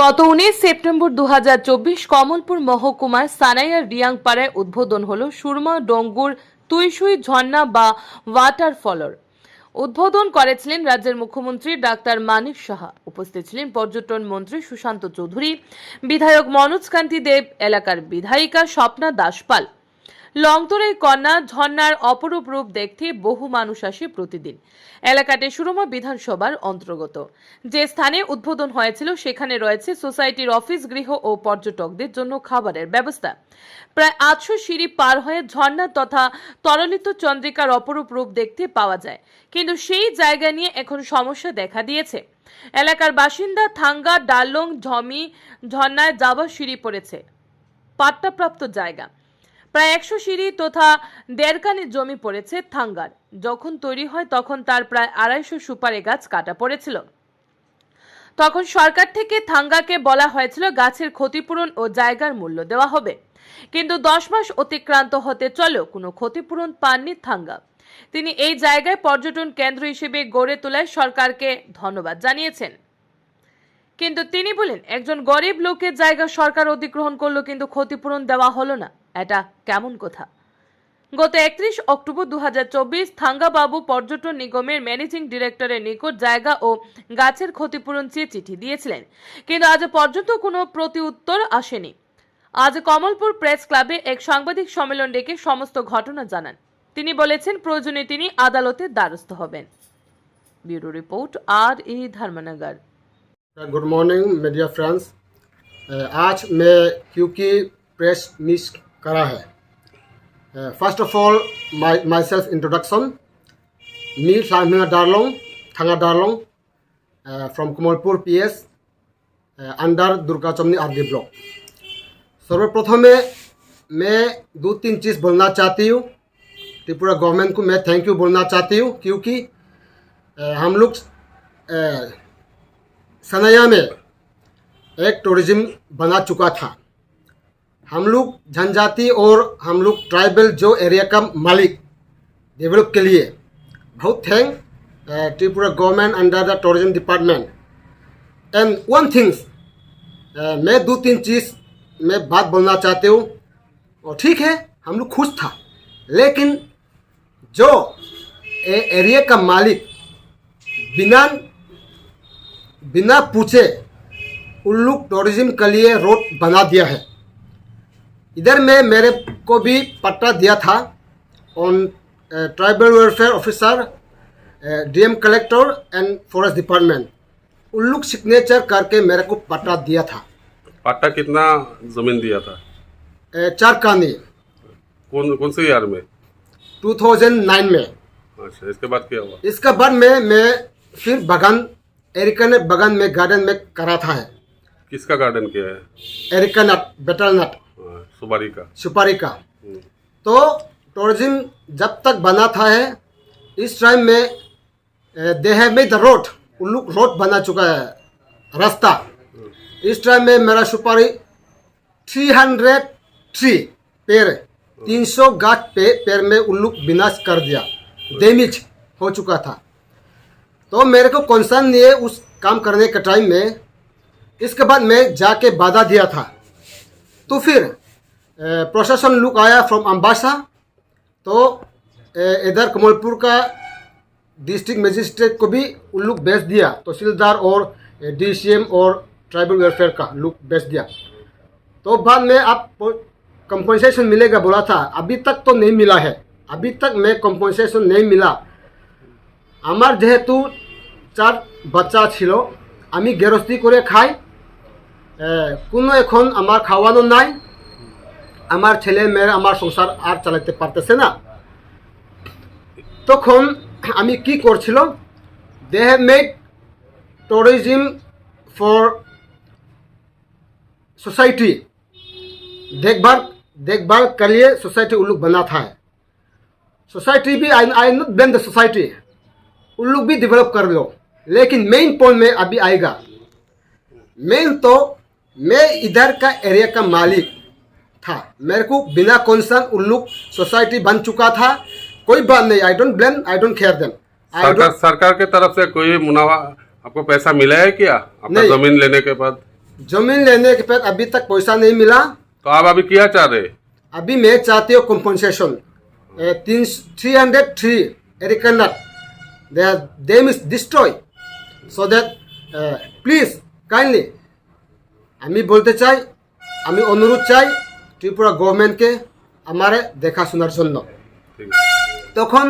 গত উনিশ সেপ্টেম্বর দু হাজার চব্বিশ কমলপুর মহকুমার সানাইয়ার রিয়াংপাড়ায় উদ্বোধন হল সুরমা ডঙ্গুর তুইসুই ঝর্ণা বা ওয়াটার ফলর। উদ্বোধন করেছিলেন রাজ্যের মুখ্যমন্ত্রী ডাক্তার মানিক সাহা। উপস্থিত ছিলেন পর্যটন মন্ত্রী সুশান্ত চৌধুরী, বিধায়ক মনোজ কান্তি দেব, এলাকার বিধায়িকা স্বপ্না দাসপাল। লংতরের কন্যা ঝর্ণার অপরূপ রূপ দেখতে বহু মানুষ আসে প্রতিদিন। এলাকাটি সুরমা বিধানসভার অন্তর্গত। যে স্থানে উদ্বোধন হয়েছিল, সেখানে রয়েছে সোসাইটির অফিস, গৃহ ও পর্যটকদের জন্য খাবারের ব্যবস্থা। প্রায় আটশো সিঁড়ি পার হয়ে ঝর্ণা তথা তরলিত চন্দ্রিকার অপরূপ রূপ দেখতে পাওয়া যায়। কিন্তু সেই জায়গা নিয়ে এখন সমস্যা দেখা দিয়েছে। এলাকার বাসিন্দা থাঙ্গা ডালং ঝমি ঝর্ণায় যাবার সিঁড়ি পড়েছে। পাট্টাপ্রাপ্ত জায়গা। প্রায় একশো সিঁড়ি তথা দেড়কানি জমি পড়েছে থাঙ্গার। যখন তৈরি হয়, তখন তার প্রায় আড়াইশো সুপারি গাছ কাটা পড়েছিল। তখন সরকার থেকে থাঙ্গাকে বলা হয়েছিল, গাছের ক্ষতিপূরণ ও জায়গার মূল্য দেওয়া হবে। কিন্তু দশ মাস অতিক্রান্ত হতে চলেও কোনো ক্ষতিপূরণ পাননি থাঙ্গা। তিনি এই জায়গায় পর্যটন কেন্দ্র হিসেবে গড়ে তোলায় সরকারকে ধন্যবাদ জানিয়েছেন। কিন্তু তিনি বলেন, একজন গরিব লোকের জায়গা সরকার অধিগ্রহণ করল কিন্তু ক্ষতিপূরণ দেওয়া হলো না। এটা কেমন কথা গত একত্রিশ অক্টোবর দু থাঙ্গাবাবু পর্যটন নিগমের ম্যানেজিং ডিরেক্টরের নিকট জায়গা ও গাছের ক্ষতিপূরণ চেয়ে চিঠি দিয়েছিলেন কিন্তু আজ পর্যন্ত কোনো প্রতি উত্তর আসেনি আজ কমলপুর প্রেস ক্লাবে এক সাংবাদিক সম্মেলন ডেকে সমস্ত ঘটনা জানান তিনি বলেছেন প্রয়োজনে তিনি আদালতের দ্বারস্থ হবেন ব্যুরো রিপোর্ট আর ই Dharmanagar good morning media friends uh, आज मैं क्योंकि प्रेस मिस करा है। First of all my myself introduction me Samia Darlong, Thanga Darlong from Kamalpur P S under Durga Chamni R D block सर्वप्रथमे मैं दो तीन चीज़ बोलना चाहती हूँ। त्रिपुरा गवर्नमेंट को मैं थैंक यू बोलना चाहती हूँ, क्योंकि हम लोग सनैया में एक टूरिज़्म बना चुका था। हम लोग जनजाति और हम लोग ट्राइबल जो एरिया का मालिक डेवलप के लिए बहुत thank Tripura government under the tourism department and one things मैं दो तीन चीज़ मैं बात बोलना चाहती हूँ। और ठीक है हम लोग खुश था। लेकिन जो ए, एरिया का मालिक बिना बिना पूछे उल्लू टूरिज़्म के लिए रोड बना दिया है। इधर में मेरे को भी पट्टा दिया था on tribal welfare officer DM collector and forest department उल्लू सिग्नेचर करके मेरे को पट्टा दिया था। पट्टा कितना ज़मीन दिया था? अ, चार कानी। कौन कौन से ईयर में? 2009 में। अच्छा इसके बाद क्या हुआ? इसके बाद में मैं फिर बगान एरिका नट बगान में गार्डन में करा था। है किसका गार्डन किया है? एरिका नट बेटल नट सुपारी का। सुपारी का। हम्म, तो टूरिज़्म जब तक बना था है इस टाइम में they have made the road उल्लू रोड बना चुका है रास्ता। इस टाइम में मेरा सुपारी थ्री हंड्रेड थ्री पेड़ 300 गाछ पे पेड़ में उल्लू विनाश कर दिया। डैमेज हो चुका था। तो मेरे को कंसर्न नहीं है उस काम करने के टाइम में इसके बाद मैं जाके बाधा दिया था। तो फिर प्रशासन लुक आया फ्रॉम अम्बासा तो अ, इधर कमलपुर का डिस्ट्रिक्ट मजिस्ट्रेट को भी लुक भेज दिया तहसीलदार और डीसीएम और ट्राइबल वेलफेयर का लुक भेज दिया तो बाद में आप कंपनसेशन मिलेगा बोला था अभी तक तो नहीं मिला है अभी तक मैं कंपनसेशन नहीं मिला আমার যেহেতু চার বাচ্চা ছিল আমি গেরস্তি করে খাই এ, কোনো এখন আমার খাওয়ানো নাই আমার ছেলে মেয়েরা আমার সংসার আর চালাতে পারতেছে না তখন আমি কি করছিল they have made tourism for society देखभाल देखभाल के लिए सोसाइटी उल्लू बना था सोसाइटी भी I I not blame the society उल्लू भी डेवलप कर लो लेकिन मेन पॉइंट में अभी आएगा मेन तो मैं इधर का एरिया का मालिक था मेरे को बिना कंसर्न उल्लू सोसाइटी बन चुका था कोई बात नहीं I don't blame I don't care them I सरकार सरकार के तरफ से कोई मुनाफा आपको पैसा मिला है क्या आपका नहीं। जमीन लेने के बाद जमीन लेने के बाद अभी तक पैसा नहीं मिला तो आप अभी क्या चाह रहे अभी मैं चाहती हूँ कम्पनसेशन तीन three hundred three areca nut them is destroy so that please kindly আমি বলতে চাই আমি অনুরোধ চাই ত্রিপুরা গভর্নমেন্টকে আমার দেখাশোনার জন্য। তখন